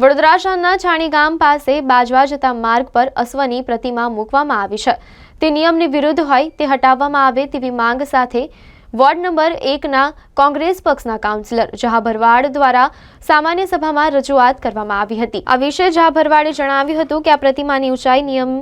વડોદરા શહેરના છાણી ગામ પાસે બાજવા જતા માર્ગ પર અશ્વની પ્રતિમા મૂકવામાં આવી છે. તે નિયમની વિરુદ્ધ હોય તે હટાવવામાં આવે તેવી માંગ સાથે વોર્ડ નંબર એકના કોંગ્રેસ પક્ષના કાઉન્સિલર જહા ભરવાડ દ્વારા સામાન્ય સભામાં રજૂઆત કરવામાં આવી હતી. આ વિશે જહા ભરવાડે જણાવ્યું હતું કે આ પ્રતિમાની ઊંચાઈ નિયમ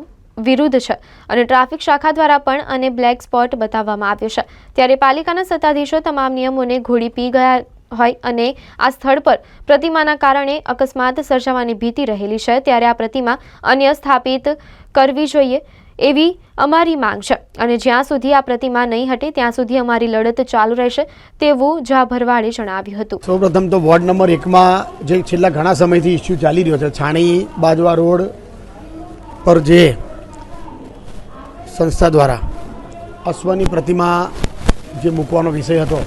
વિરુદ્ધ છે અને ટ્રાફિક શાખા દ્વારા પણ અને બ્લેક સ્પોટ બતાવવામાં આવ્યો છે. ત્યારે પાલિકાના સત્તાધીશો તમામ નિયમોને ઘોડી પી ગયા હોય અને આ સ્થળ પર પ્રતિમાના કારણે અકસ્માત સર્જાવાની ભીતિ રહેલી છે. ત્યારે આ પ્રતિમા અન્ય સ્થાપિત કરવી જોઈએ એવી અમારી માંગ છે. અને જ્યાં સુધી આ પ્રતિમા નહીં હટે, ત્યાં સુધી અમારી લડત ચાલુ રહેશે તેવું જા ભરવાડે જણાવ્યું હતું. સૌપ્રથમ તો વોર્ડ નંબર એકમાં જે છેલ્લા ઘણા સમયથી ઇસ્યુ ચાલી રહ્યો છે, છાણી બાજવા રોડ પર જે સંસ્થા દ્વારા અશ્વની પ્રતિમા જે મૂકવાનો વિષય હતો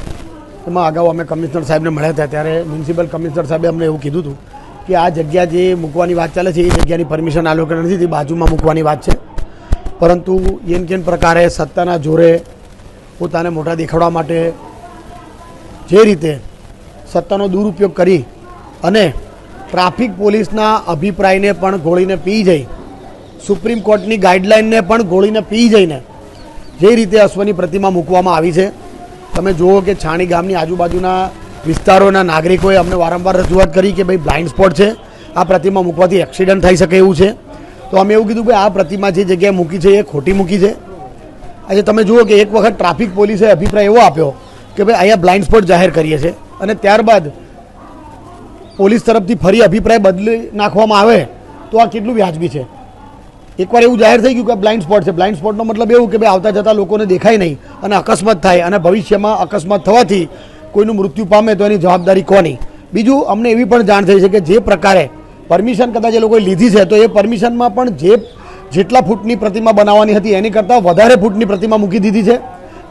એમાં અગાઉ અમે કમિશનર સાહેબને મળ્યા હતા ત્યારે મ્યુનિસિપલ કમિશનર સાહેબે અમને એવું કીધું હતું કે આ જગ્યા જે મૂકવાની વાત ચાલે છે, એ જગ્યાની પરમિશન આ લોકોને નથી તે બાજુમાં મૂકવાની વાત છે. પરંતુ એન કેન પ્રકારે સત્તાના જોરે પોતાને મોટા દેખાડવા માટે જે રીતે સત્તાનો દુરુપયોગ કરી અને ટ્રાફિક પોલીસના અભિપ્રાયને પણ ગોળીને પી જઈ, સુપ્રીમ કોર્ટની ગાઈડલાઇનને પણ ગોળીને પી જઈને જે રીતે અશ્વની પ્રતિમા મૂકવામાં આવી છે તમે જુઓ કે છાણી ગામની આજુબાજુના વિસ્તારોના નાગરિકોએ અમને વારંવાર રજૂઆત કરી કે ભાઈ બ્લાઇન્ડ સ્પોટ છે. આ પ્રતિમા મૂકવાથી એક્સિડન્ટ થઈ શકે એવું છે. તો અમે એવું કીધું કે આ પ્રતિમા જે જગ્યાએ મૂકી છે એ ખોટી મૂકી છે. આજે તમે જુઓ કે એક વખત ટ્રાફિક પોલીસે અભિપ્રાય એવો આપ્યો કે ભાઈ અહીંયા બ્લાઇન્ડ સ્પોટ જાહેર કરીએ છીએ. અને ત્યારબાદ પોલીસ તરફથી ફરી અભિપ્રાય બદલી નાખવામાં આવે તો આ કેટલું વ્યાજબી છે. એકવાર એવું જાહેર થઈ ગયું કે બ્લાઇન્ડ સ્પોટ છે. બ્લાઇન્ડ સ્પોટનો મતલબ એવું કે ભાઈ આવતા જતા લોકોને દેખાય નહીં અને અકસ્માત થાય અને ભવિષ્યમાં અકસ્માત થવાથી કોઈનું મૃત્યુ પામે તો એની જવાબદારી કોની? બીજું, અમને એવી પણ જાણ થઈ છે કે જે પ્રકારે પરમિશન કદાચ એ લોકોએ લીધી છે, તો એ પરમિશનમાં પણ જે જેટલા ફૂટની પ્રતિમા બનાવવાની હતી, એની કરતાં વધારે ફૂટની પ્રતિમા મૂકી દીધી છે.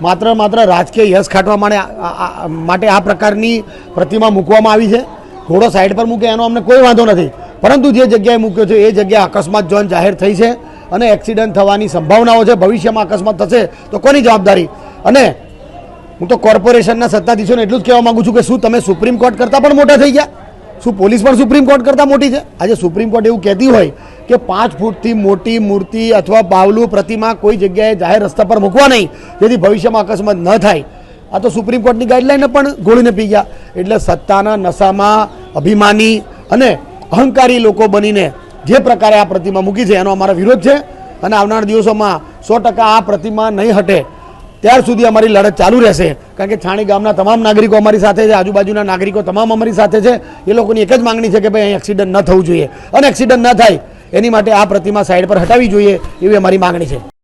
માત્ર માત્ર રાજકીય યશ ખાટવા માટે માટે આ પ્રકારની પ્રતિમા મૂકવામાં આવી છે. ઘોડો સાઈડ પર મૂકે એનો અમને કોઈ વાંધો નથી. પરંતુ જે જગ્યાએ મૂક્યો છે એ જગ્યા અકસ્માત ઝોન જાહેર થઈ છે અને એક્સિડન્ટ થવાની સંભાવનાઓ છે. ભવિષ્યમાં અકસ્માત થશે તો કોની જવાબદારી? અને હું તો કોર્પોરેશનના સત્તાધીશોને એટલું જ કહેવા માંગુ છું કે શું તમે સુપ્રીમ કોર્ટ કરતાં પણ મોટા થઈ ગયા? શું પોલીસ પણ સુપ્રીમ કોર્ટ કરતાં મોટી છે? આજે સુપ્રીમ કોર્ટ એવું કહેતી હોય કે પાંચ ફૂટથી મોટી મૂર્તિ અથવા બાવલું પ્રતિમા કોઈ જગ્યાએ જાહેર રસ્તા પર મૂકવા નહીં, જેથી ભવિષ્યમાં અકસ્માત ન થાય. આ તો સુપ્રીમ કોર્ટની ગાઈડલાઈને પણ ગોળીને પી ગયા. એટલે સત્તાના નશામાં અભિમાની અને અહંકારી લોકો બનીને જે પ્રકારે આ પ્રતિમા મૂકી છે, એનો અમારો વિરોધ છે અને આવનાર દિવસોમાં સો ટકા આ પ્રતિમા નહીં હટે. ત્યાર સુધી અમારી લડત ચાલુ રહેશે. કારણ કે છાણી ગામના તમામ નાગરિકો અમારી સાથે છે, આજુબાજુના નાગરિકો તમામ અમારી સાથે છે. એ લોકોની એક જ માંગણી છે કે ભાઈ અહીં એક્સિડન્ટ ન થવું જોઈએ. અને એક્સિડન્ટ ન થાય, એની માટે આ પ્રતિમા સાઈડ પર હટાવી જોઈએ એવી અમારી માંગણી છે.